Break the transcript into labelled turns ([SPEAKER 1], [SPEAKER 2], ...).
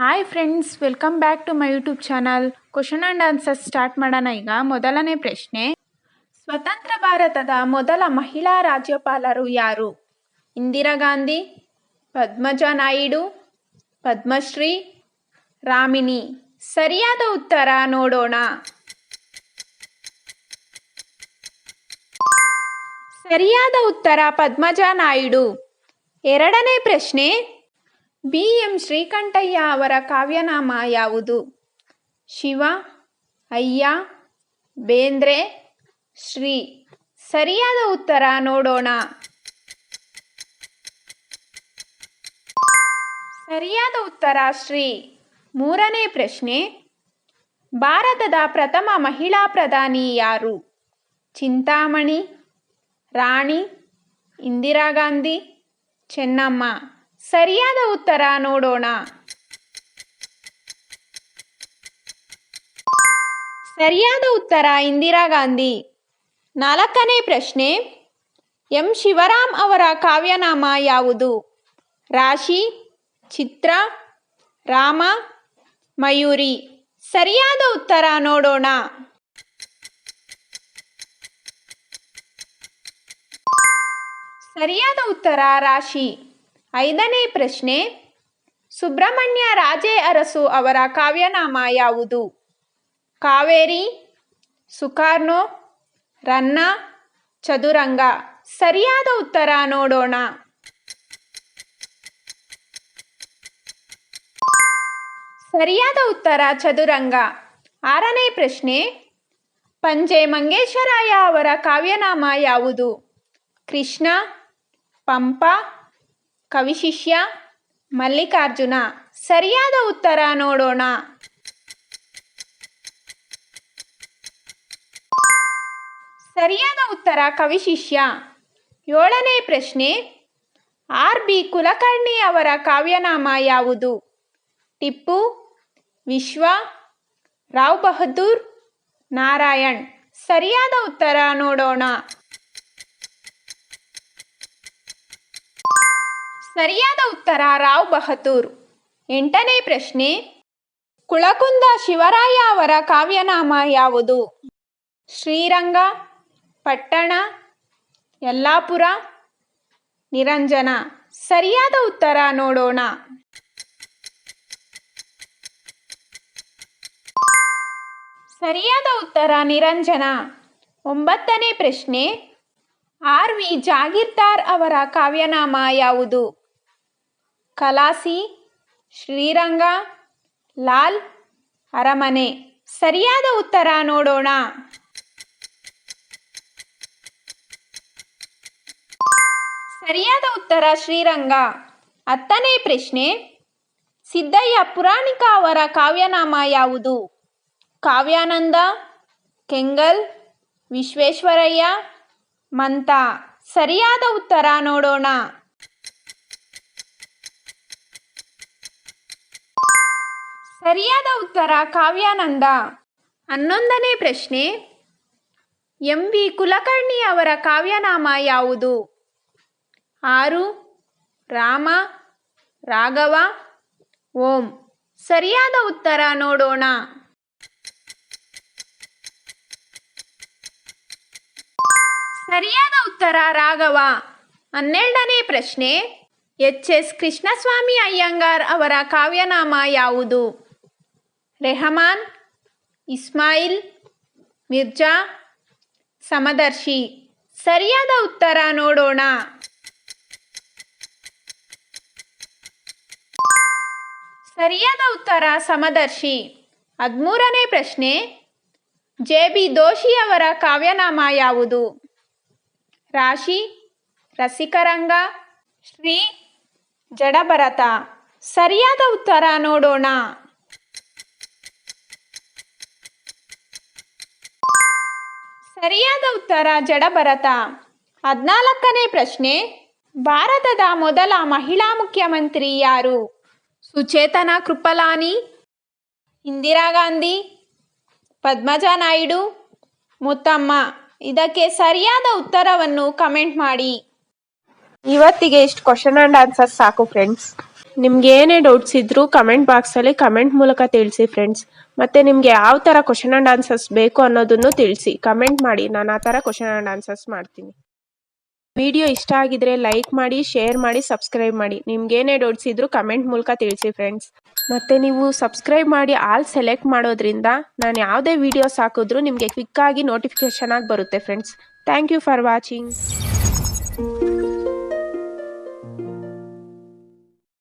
[SPEAKER 1] Hi friends welcome back to my YouTube channel question and answers start ಮಾಡೋಣ ಈಗ. ಮೊದಲನೇ ಪ್ರಶ್ನೆ. ಸ್ವತಂತ್ರ ಭಾರತದ ಮೊದಲ ಮಹಿಳಾ ರಾಜ್ಯಪಾಲರು ಯಾರು? ಇಂದಿರಾ ಗಾಂಧಿ, ಪದ್ಮಜ ನಾಯ್ಡು, ಪದ್ಮಶ್ರೀ, ರಾಮಿನಿ. ಸರಿಯಾದ ಉತ್ತರ ನೋಡೋಣ. ಸರಿಯಾದ ಉತ್ತರ ಪದ್ಮಜ ನಾಯ್ಡು. ಎರಡನೇ ಪ್ರಶ್ನೆ ಬಿ ಎಂ ಶ್ರೀಕಂಠಯ್ಯ ಅವರ ಕಾವ್ಯನಾಮ ಯಾವುದು? ಶಿವ, ಅಯ್ಯ, ಬೇಂದ್ರೆ, ಶ್ರೀ. ಸರಿಯಾದ ಉತ್ತರ ನೋಡೋಣ. ಸರಿಯಾದ ಉತ್ತರ ಶ್ರೀ. ಮೂರನೇ ಪ್ರಶ್ನೆ. ಭಾರತದ ಪ್ರಥಮ ಮಹಿಳಾ ಪ್ರಧಾನಿ ಯಾರು? ಚಿಂತಾಮಣಿ, ರಾಣಿ, ಇಂದಿರಾ ಗಾಂಧಿ, ಚೆನ್ನಮ್ಮ. ಸರಿಯಾದ ಉತ್ತರ ನೋಡೋಣ. ಸರಿಯಾದ ಉತ್ತರ ಇಂದಿರಾ ಗಾಂಧಿ. ನಾಲ್ಕನೇ ಪ್ರಶ್ನೆ, ಎಂ. ಶಿವರಾಮ್ ಅವರ ಕಾವ್ಯನಾಮ ಯಾವುದು? ರಾಶಿ, ಚಿತ್ರ, ರಾಮ, ಮಯೂರಿ. ಸರಿಯಾದ ಉತ್ತರ ನೋಡೋಣ. ಸರಿಯಾದ ಉತ್ತರ ರಾಶಿ. ಐದನೇ ಪ್ರಶ್ನೆ, ಸುಬ್ರಹ್ಮಣ್ಯ ರಾಜೇ ಅರಸು ಅವರ ಕಾವ್ಯನಾಮ ಯಾವುದು? ಕಾವೇರಿ ಸುಕಾರ್ನೋ ರನ್ನ, ಚದುರಂಗ? ಸರಿಯಾದ ಉತ್ತರ ನೋಡೋಣ. ಸರಿಯಾದ ಉತ್ತರ ಚದುರಂಗ. ಆರನೇ ಪ್ರಶ್ನೆ ಪಂಜೆ ಮಂಗೇಶ್ವರಾಯ ಅವರ ಕಾವ್ಯನಾಮ ಯಾವುದು? ಕೃಷ್ಣ, ಪಂಪ ಕವಿಶಿಷ್ಯ ಮಲ್ಲಿಕಾರ್ಜುನ. ಸರಿಯಾದ ಉತ್ತರ ನೋಡೋಣ. ಸರಿಯಾದ ಉತ್ತರ ಕವಿಶಿಷ್ಯ. ಏಳನೇ ಪ್ರಶ್ನೆ, ಆರ್ ಬಿ ಕುಲಕರ್ಣಿ ಅವರ ಕಾವ್ಯನಾಮ ಯಾವುದು? ಟಿಪ್ಪು, ವಿಶ್ವ, ರಾವ್ ಬಹದ್ದೂರ್, ನಾರಾಯಣ್. ಸರಿಯಾದ ಉತ್ತರ ನೋಡೋಣ. ಸರಿಯಾದ ಉತ್ತರ, ರಾವ್ ಬಹದ್ದೂರ್. ಎಂಟನೇ ಪ್ರಶ್ನೆ, ಕುಳಕುಂದ ಶಿವರಾಯ ಅವರ ಕಾವ್ಯನಾಮ ಯಾವುದು? ಶ್ರೀರಂಗ, ಪಟ್ಟಣ, ಯಲ್ಲಾಪುರ, ನಿರಂಜನ. ಸರಿಯಾದ ಉತ್ತರ ನೋಡೋಣ. ಸರಿಯಾದ ಉತ್ತರ ನಿರಂಜನ. ಒಂಬತ್ತನೇ ಪ್ರಶ್ನೆ, ಆರ್ ವಿ ಜಾಗೀರ್ದಾರ್ ಅವರ ಕಾವ್ಯನಾಮ ಯಾವುದು? ಕಲಾಸಿ, ಶ್ರೀರಂಗ, ಲಾಲ್, ಅರಮನೆ. ಸರಿಯಾದ ಉತ್ತರ ನೋಡೋಣ. ಸರಿಯಾದ ಉತ್ತರ ಶ್ರೀರಂಗ. ಹತ್ತನೇ ಪ್ರಶ್ನೆ. ಸಿದ್ದಯ್ಯ ಪುರಾಣಿಕ ಅವರ ಕಾವ್ಯನಾಮ ಯಾವುದು? ಕಾವ್ಯಾನಂದ, ಕೆಂಗಲ್, ವಿಶ್ವೇಶ್ವರಯ್ಯ, ಮಂತ. ಸರಿಯಾದ ಉತ್ತರ ನೋಡೋಣ. ಸರಿಯಾದ ಉತ್ತರ ಕಾವ್ಯಾನಂದ. ಹನ್ನೊಂದನೇ ಪ್ರಶ್ನೆ. ಎಂ ವಿ ಕುಲಕರ್ಣಿ ಅವರ ಕಾವ್ಯನಾಮ ಯಾವುದು? ಆರು, ರಾಮ, ರಾಘವ, ಓಂ. ಸರಿಯಾದ ಉತ್ತರ ನೋಡೋಣ. ಸರಿಯಾದ ಉತ್ತರ ರಾಘವ. ಹನ್ನೆರಡನೇ ಪ್ರಶ್ನೆ. ಎಚ್ ಎಸ್ ಕೃಷ್ಣಸ್ವಾಮಿ ಅಯ್ಯಂಗಾರ್ ಅವರ ಕಾವ್ಯನಾಮ ಯಾವುದು? ರೆಹಮಾನ್, ಇಸ್ಮಾಯಿಲ್, ಮಿರ್ಜಾ, ಸಮದರ್ಶಿ. ಸರಿಯಾದ ಉತ್ತರ ನೋಡೋಣ. ಸರಿಯಾದ ಉತ್ತರ ಸಮದರ್ಶಿ. ಹದಿಮೂರನೇ ಪ್ರಶ್ನೆ. ಜೆ ಬಿ ದೋಷಿಯವರ ಕಾವ್ಯನಾಮ ಯಾವುದು? ರಾಶಿ, ರಸಿಕರಂಗ, ಶ್ರೀ, ಜಡಭರತ. ಸರಿಯಾದ ಉತ್ತರ ನೋಡೋಣ. ಸರಿಯಾದ ಉತ್ತರ ಜಡಭರತ ಹದಿನಾಲ್ಕನೇ ಪ್ರಶ್ನೆ, ಭಾರತದ ಮೊದಲ ಮಹಿಳಾ ಮುಖ್ಯಮಂತ್ರಿ ಯಾರು? ಸುಚೇತನ ಕೃಪಲಾನಿ, ಇಂದಿರಾ ಗಾಂಧಿ, ಪದ್ಮಜಾ ನಾಯ್ಡು, ಮುತ್ತಮ್ಮ. ಇದಕ್ಕೆ ಸರಿಯಾದ ಉತ್ತರವನ್ನು ಕಮೆಂಟ್ ಮಾಡಿ.
[SPEAKER 2] ಇವತ್ತಿಗೆ ಇಷ್ಟು ಕ್ವಶನ್ ಆ್ಯಂಡ್ ಆನ್ಸರ್ ಸಾಕು ಫ್ರೆಂಡ್ಸ್ ನಿಮ್ಗೆ ಏನೇ ಡೌಟ್ಸ್ ಇದ್ರೂ ಕಮೆಂಟ್ ಬಾಕ್ಸಲ್ಲಿ ಕಮೆಂಟ್ ಮೂಲಕ ತಿಳಿಸಿ ಫ್ರೆಂಡ್ಸ್ ಮತ್ತೆ ನಿಮ್ಗೆ ಯಾವ ಥರ ಕ್ವಶನ್ ಆ್ಯಂಡ್ ಆನ್ಸರ್ಸ್ ಬೇಕು ಅನ್ನೋದನ್ನು ತಿಳಿಸಿ. ಕಮೆಂಟ್ ಮಾಡಿ. ನಾನು ಆ ಥರ ಕ್ವಶನ್ ಆ್ಯಂಡ್ ಆನ್ಸರ್ಸ್ ಮಾಡ್ತೀನಿ. ವಿಡಿಯೋ ಇಷ್ಟ ಆಗಿದ್ರೆ ಲೈಕ್ ಮಾಡಿ ಶೇರ್ ಮಾಡಿ ಸಬ್ಸ್ಕ್ರೈಬ್ ಮಾಡಿ. ನಿಮ್ಗೇನೇ ಡೌಟ್ಸ್ ಇದ್ರೂ ಕಮೆಂಟ್ ಮೂಲಕ ತಿಳಿಸಿ ಫ್ರೆಂಡ್ಸ್ ಮತ್ತೆ ನೀವು ಸಬ್ಸ್ಕ್ರೈಬ್ ಮಾಡಿ ಆಲ್ ಸೆಲೆಕ್ಟ್ ಮಾಡೋದ್ರಿಂದ ನಾನು ಯಾವುದೇ ವಿಡಿಯೋಸ್ ಹಾಕಿದ್ರೂ ನಿಮಗೆ ಕ್ವಿಕ್ಕಾಗಿ ನೋಟಿಫಿಕೇಶನ್ ಆಗಿ ಬರುತ್ತೆ friends thank you for watching